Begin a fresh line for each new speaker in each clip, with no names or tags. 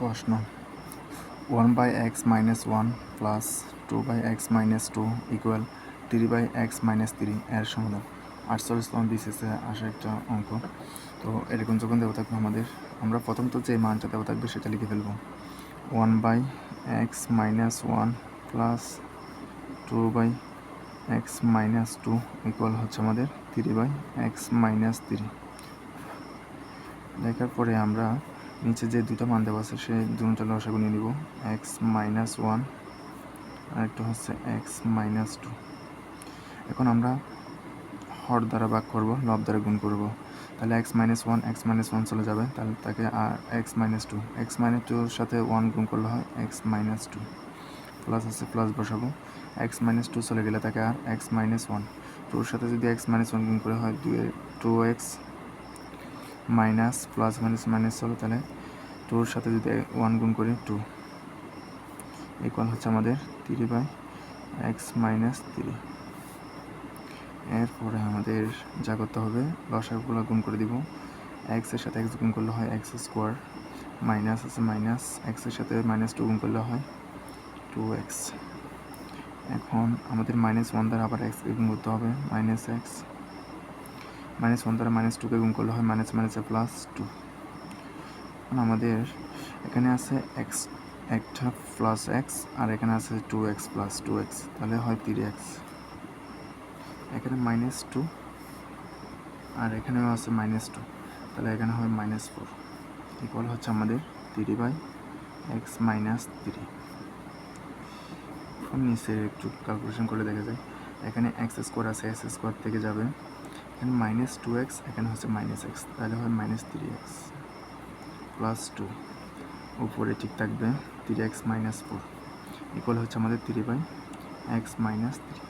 প্রশ্ন। One by x minus one plus two by x minus two equal three by x minus three এর সমাধান। আটচল্লিশতম বিসিসে আসা একটা অঙ্ক। তো এরকম যখন দেওয়া থাকবে আমাদের, আমরা প্রথম তো যে মানটা দেওয়া থাকবে সেটা লিখে ফেলব। One by x minus one plus two by x minus two equal হচ্ছে আমাদের three by x minus three লেখার পরে আমরা নিচে যে দুটো মান দেওয়া আছে সেই দুটো লসাগু নিয়ে নিব এক্স মাইনাস ওয়ান আর একটা হচ্ছে এক্স মাইনাস টু এখন আমরা হর দ্বারা ভাগ করব লব দ্বারা গুণ করব তাহলে x minus one x minus one চলে যাবে তাহলে তাকে আর x minus two x minus টুর সাথে ওয়ান গুণ করলে হয় এক্স মাইনাস টু প্লাস আছে প্লাস বসাবো এক্স মাইনাস টু চলে গেলে তাকে আর এক্স মাইনাস ওয়ান টুর সাথে যদি এক্স মাইনাস ওয়ান গুণ করে হয় দুই two x minus, plus, minus minus চলো তাহলে টুর সাথে যদি ওয়ান গুণ করি টু ইকুয়াল হচ্ছে আমাদের three by x minus three এরপরে আমাদের যা করতে হবে, লসাগুলো গুণ করে দিব। এক্সের সাথে এক্স গুণ করলে হয় এক্স স্কোয়ার মাইনাস আছে মাইনাস এক্সের সাথে মাইনাস টু গুণ করলে হয় টু এক্স এখন আমাদের মাইনাস ওয়ান দ্বারা আবার এক্সকে গুণ করতে হবে মাইনাস এক্স মাইনাস ওয়ান দ্বারা মাইনাস টুকে গুণ করলে হয় মাইনাস মাইনাসে প্লাস টু আমাদের এখানে আছে এক্স একটা প্লাস এক্স আর এখানে আছে two x plus two x তাহলে হয় থ্রি এক্স এখানে মাইনাস টু আর এখানেও আছে মাইনাস টু তাহলে এখানে হয় মাইনাস ফোর ইকুয়াল হচ্ছে আমাদের three by x minus three নিচে একটু ক্যালকুলেশন করে দেখা যায় এখানে এক্স স্কোয়ার আছে এক্স স্কোয়ার থেকে যাবে। এখানে মাইনাস টু এক্স এখানে হচ্ছে মাইনাস এক্স তাহলে হয় minus three x plus two উপরে ঠিক থাকবে three x minus four equal হচ্ছে আমাদের three by x minus three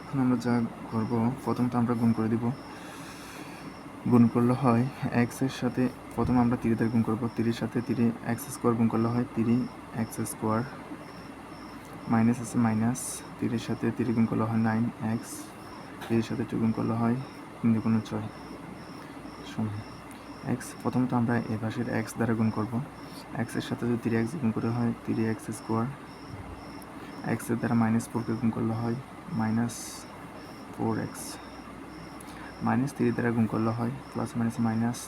এখন আমরা যা করব প্রথমত আমরা গুণ করে দিব। গুণ করলে হয় এক্সের সাথে, প্রথম আমরা তিরিদের গুণ করব। তিরির সাথে তিরি এক্স স্কোয়ার গুণ করলে হয় তিরি এক্স স্কোয়ার মাইনাস আছে মাইনাস তিরির সাথে তিরি গুণ করলে হয় নাইন এক্স তিরির সাথে গুণ করলে হয় তিন দুগুণ ছয়। সমান এক্স প্রথমত আমরা এ পাশের এক্স দ্বারা গুণ করব। এক্সের সাথে যদি তিরি এক্স গুণ করে হয় তিরি এক্স স্কোয়ার এক্সের দ্বারা মাইনাস ফোরকে গুণ করলে হয় minus four x minus three দ্বারা গুণ করলে হয় প্লাস মাইনাস মাইনাস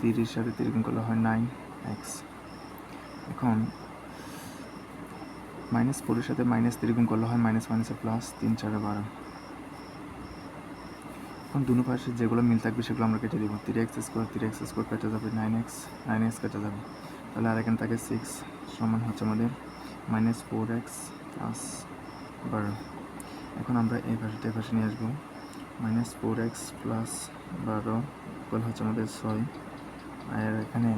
তিরির সাথে তিরি গুণ করলে হয় নাইন এক্স এখন মাইনাস ফোরের সাথে মাইনাস থ্রি গুণ করলে হয় মাইনাস মাইনাসে প্লাস তিন চারে বারো। এখন দুনো পাশে যেগুলো মিল থাকবে সেগুলো আমরা কেটে দিব। Three x square three x square কেটে যাবে নাইন এক্স নাইন এক্স কেটে যাবে। তাহলে আর এখানে থাকে সিক্স সমান হচ্ছে আমাদের মাইনাস ফোর এক্স প্লাস বারো। এখন আমরা এই পাশে এই পাশে নিয়ে আসব। মাইনাস ফোর এক্স প্লাস বারো ইকুয়াল হচ্ছে আমাদের ছয়। আর এখানে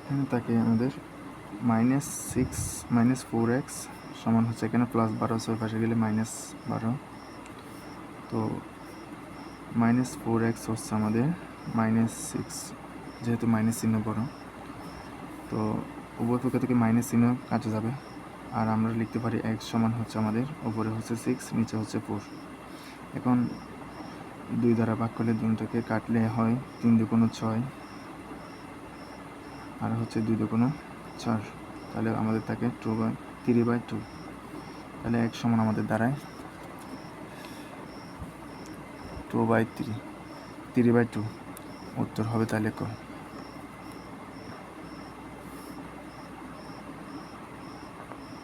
এখানে থাকে আমাদের minus six minus four x সমান হচ্ছে এখানে প্লাস বারো, ছয় পাশে গেলে মাইনাস বারো। তো মাইনাস ফোর এক্স হচ্ছে আমাদের মাইনাস সিক্স যেহেতু মাইনাস চিহ্ন বড়। তো উভয় পক্ষ থেকে মাইনাস চিহ্ন কাটে যাবে। আর আমরা লিখতে পারি এক্স সমান হচ্ছে আমাদের, উপরে হচ্ছে সিক্স নিচে হচ্ছে ফোর এখন দুই দ্বারা ভাগ করলে দুটোকে কাটলে হয় তিন দুগুণ ছয়। আর হচ্ছে দুই দুগুণ চার। তাহলে আমাদের থাকে two by three by two. তাহলে এক সমান আমাদের দাঁড়ায় two by three. Three by two. উত্তর হবে তাহলে ক?